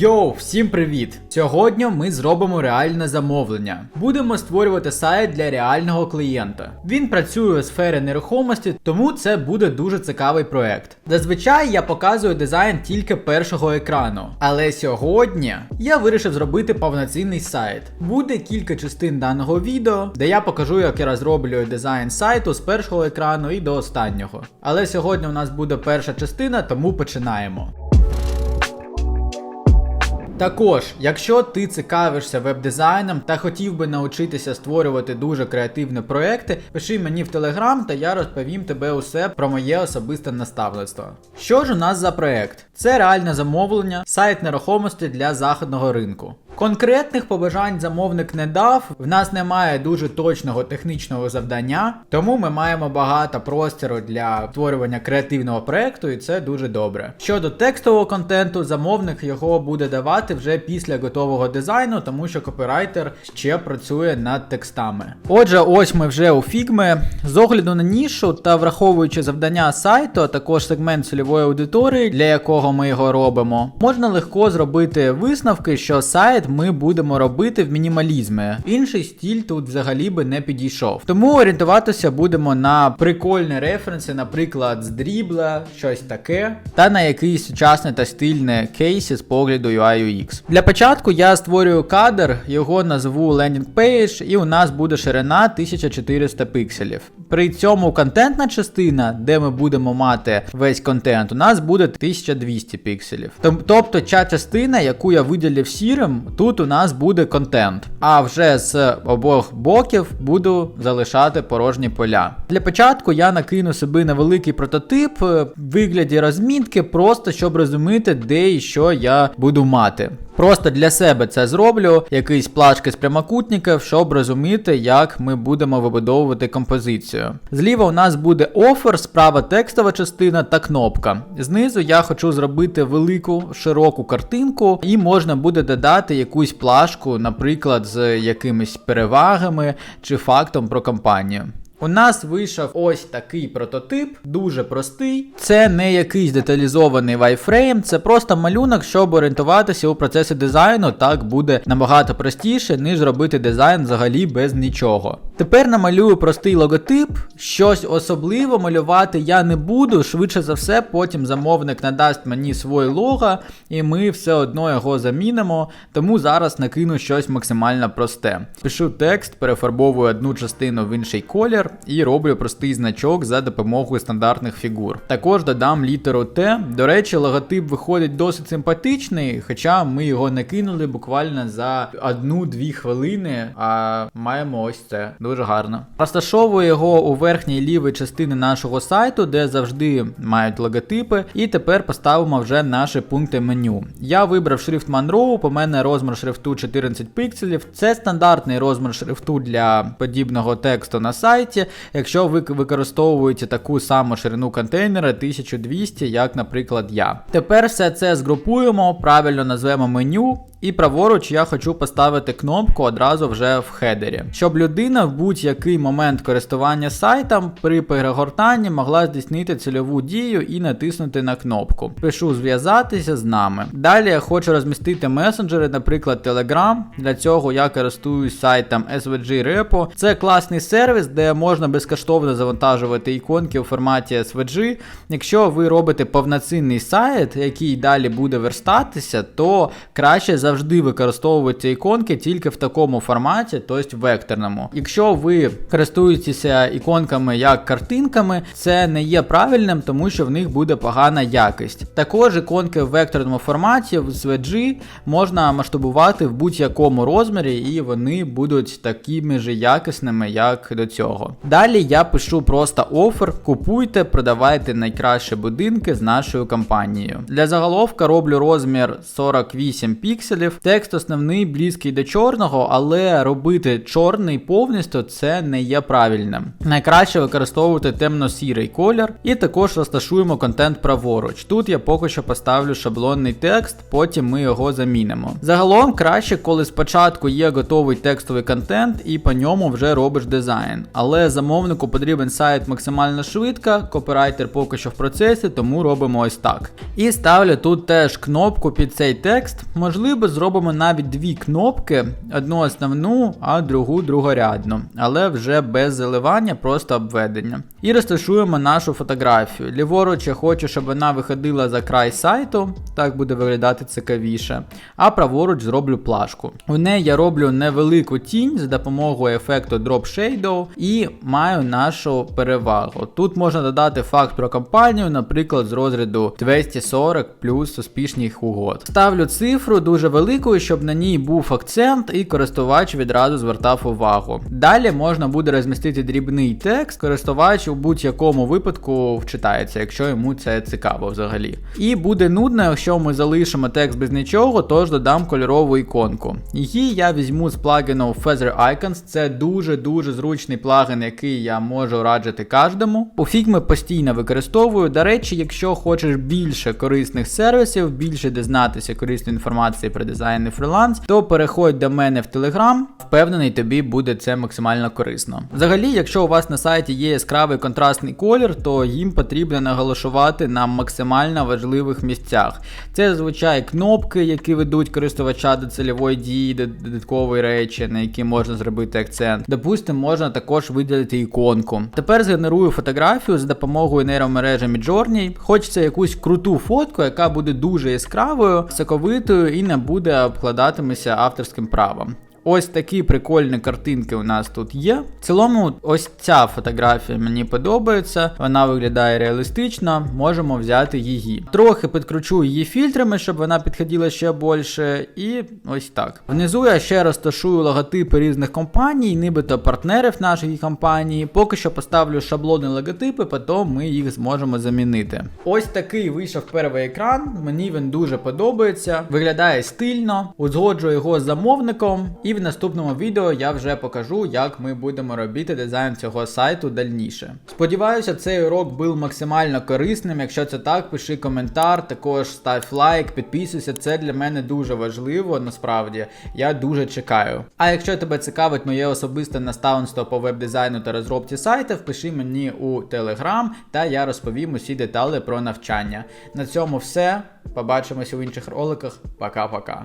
Йоу, всім привіт! Сьогодні ми зробимо реальне замовлення. Будемо створювати сайт для реального клієнта. Він працює у сфері нерухомості, тому це буде дуже цікавий проект. Зазвичай я показую дизайн тільки першого екрану, але сьогодні я вирішив зробити повноцінний сайт. Буде кілька частин даного відео, де я покажу, як я розроблюю дизайн сайту з першого екрану і до останнього. Але сьогодні у нас буде перша частина, тому починаємо. Також, якщо ти цікавишся веб-дизайном та хотів би навчитися створювати дуже креативні проекти, пиши мені в Телеграм та я розповім тебе усе про моє особисте наставництво. Що ж у нас за проект? Це реальне замовлення, сайт нерухомості для західного ринку. Конкретних побажань замовник не дав, в нас немає дуже точного технічного завдання, тому ми маємо багато простору для створювання креативного проекту, і це дуже добре. Щодо текстового контенту, замовник його буде давати вже після готового дизайну, тому що копірайтер ще працює над текстами. Отже, ось ми вже у Figma. З огляду на нішу та враховуючи завдання сайту, а також сегмент цільової аудиторії, для якого ми його робимо, можна легко зробити висновки, що сайт ми будемо робити в мінімалізмі. Інший стіль тут взагалі би не підійшов. Тому орієнтуватися будемо на прикольні референси, наприклад, з дрібла, щось таке, та на якийсь сучасний та стильний кейси з погляду UI UX. Для початку я створюю кадр, його назву landing page, і у нас буде ширина 1400 пікселів. При цьому контентна частина, де ми будемо мати весь контент, у нас буде 1200 пікселів. Тобто ця частина, яку я виділив сірим, тут у нас буде контент. А вже з обох боків буду залишати порожні поля. Для початку я накину собі невеликий прототип е, в вигляді розмітки, просто щоб розуміти, де і що я буду мати. Просто для себе це зроблю, якийсь плашки з прямокутників, щоб розуміти, як ми будемо вибудовувати композицію. Зліва у нас буде офер, справа текстова частина та кнопка. Знизу я хочу зробити велику широку картинку, і можна буде додати якусь плашку, наприклад, з якимись перевагами чи фактом про компанію. У нас вийшов ось такий прототип, дуже простий. Це не якийсь деталізований вайфрейм, це просто малюнок, щоб орієнтуватися у процесі дизайну. Так буде набагато простіше, ніж робити дизайн взагалі без нічого. Тепер намалюю простий логотип, щось особливо малювати я не буду. Швидше за все, потім замовник надасть мені своє лого, і ми все одно його замінимо. Тому зараз накину щось максимально просте. Пишу текст, перефарбовую одну частину в інший колір і роблю простий значок за допомогою стандартних фігур. Також додам літеру Т. До речі, логотип виходить досить симпатичний, хоча ми його накинули буквально за одну-дві хвилини, а маємо ось це. Дуже гарно. Розташовую його у верхній лівій частині нашого сайту, де завжди мають логотипи. І тепер поставимо вже наші пункти меню. Я вибрав шрифт Monroe, по мене розмір шрифту 14 пікселів. Це стандартний розмір шрифту для подібного тексту на сайті. Якщо ви використовуєте таку саму ширину контейнера 1200, як, наприклад, я. Тепер все це згрупуємо, правильно назвемо меню. І праворуч я хочу поставити кнопку одразу вже в хедері, щоб людина в будь-який момент користування сайтом при перегортанні могла здійснити цільову дію і натиснути на кнопку. Пишу зв'язатися з нами. Далі я хочу розмістити месенджери, наприклад, Telegram. Для цього я користуюсь сайтом SVG Repo. Це класний сервіс, де можна безкоштовно завантажувати іконки у форматі SVG. Якщо ви робите повноцінний сайт, який далі буде верстатися, то краще завжди використовувати іконки тільки в такому форматі, тобто векторному. Якщо ви користуєтеся іконками як картинками, це не є правильним, тому що в них буде погана якість. Також іконки в векторному форматі з VG можна масштабувати в будь-якому розмірі, і вони будуть такими ж якісними, як до цього. Далі я пишу просто офер, купуйте, продавайте найкращі будинки з нашою компанією. Для заголовка роблю розмір 48 пікселів пікселів. Текст основний близький до чорного, але робити чорний повністю це не є правильним. Найкраще використовувати темно-сірий колір, і також розташуємо контент праворуч. Тут я поки що поставлю шаблонний текст, потім ми його замінимо. Загалом краще, коли спочатку є готовий текстовий контент і по ньому вже робиш дизайн. Але замовнику потрібен сайт максимально швидко, копірайтер поки що в процесі, тому робимо ось так. І ставлю тут теж кнопку під цей текст. Можливо, зробимо навіть дві кнопки: одну основну, а другу другорядну, але вже без заливання, просто обведення. І розташуємо нашу фотографію. Ліворуч я хочу, щоб вона виходила за край сайту, так буде виглядати цікавіше. А праворуч зроблю плашку. У неї я роблю невелику тінь за допомогою ефекту Drop Shadow і маю нашу перевагу. Тут можна додати факт про компанію, наприклад, з розряду 240 плюс успішних угод. Ставлю цифру дуже великою, щоб на ній був акцент і користувач відразу звертав увагу. Далі можна буде розмістити дрібний текст, користувач у будь-якому випадку вчитається, якщо йому це цікаво взагалі. І буде нудно, якщо ми залишимо текст без нічого, тож додам кольорову іконку. Її я візьму з плагіну Feather Icons. Це дуже-дуже зручний плагін, який я можу раджити кожному. У Figma постійно використовую. До речі, якщо хочеш більше корисних сервісів, більше дізнатися корисної інформації про дизайн і фриланс, то переходь до мене в Telegram. Впевнений, тобі буде це максимально корисно. Взагалі, якщо у вас на сайті є яскравий контрастний колір, то їм потрібно наголошувати на максимально важливих місцях. Це зазвичай кнопки, які ведуть користувача до цільової дії, до додаткової речі, на які можна зробити акцент. Допустимо, можна також виділити іконку. Тепер згенерую фотографію за допомогою нейромережі Midjourney. Хочеться якусь круту фотку, яка буде дуже яскравою, соковитою і не обкладатимися авторським правом. Ось такі прикольні картинки у нас тут є. В цілому, ось ця фотографія мені подобається, вона виглядає реалістично, можемо взяти її. Трохи підкручу її фільтрами, щоб вона підходила ще більше. І ось так. Внизу я ще розташую логотипи різних компаній, нібито партнерів нашої компанії. Поки що поставлю шаблони логотипи, потім ми їх зможемо замінити. Ось такий вийшов перший екран. Мені він дуже подобається. Виглядає стильно, узгоджую його з замовником. І в наступному відео я вже покажу, як ми будемо робити дизайн цього сайту дальніше. Сподіваюся, цей урок був максимально корисним. Якщо це так, пиши коментар, також став лайк, підписуйся. Це для мене дуже важливо, насправді. Я дуже чекаю. А якщо тебе цікавить моє особисте наставництво по веб-дизайну та розробці сайтів, пиши мені у Telegram, та я розповім усі деталі про навчання. На цьому все. Побачимося в інших роликах. Пока-пока.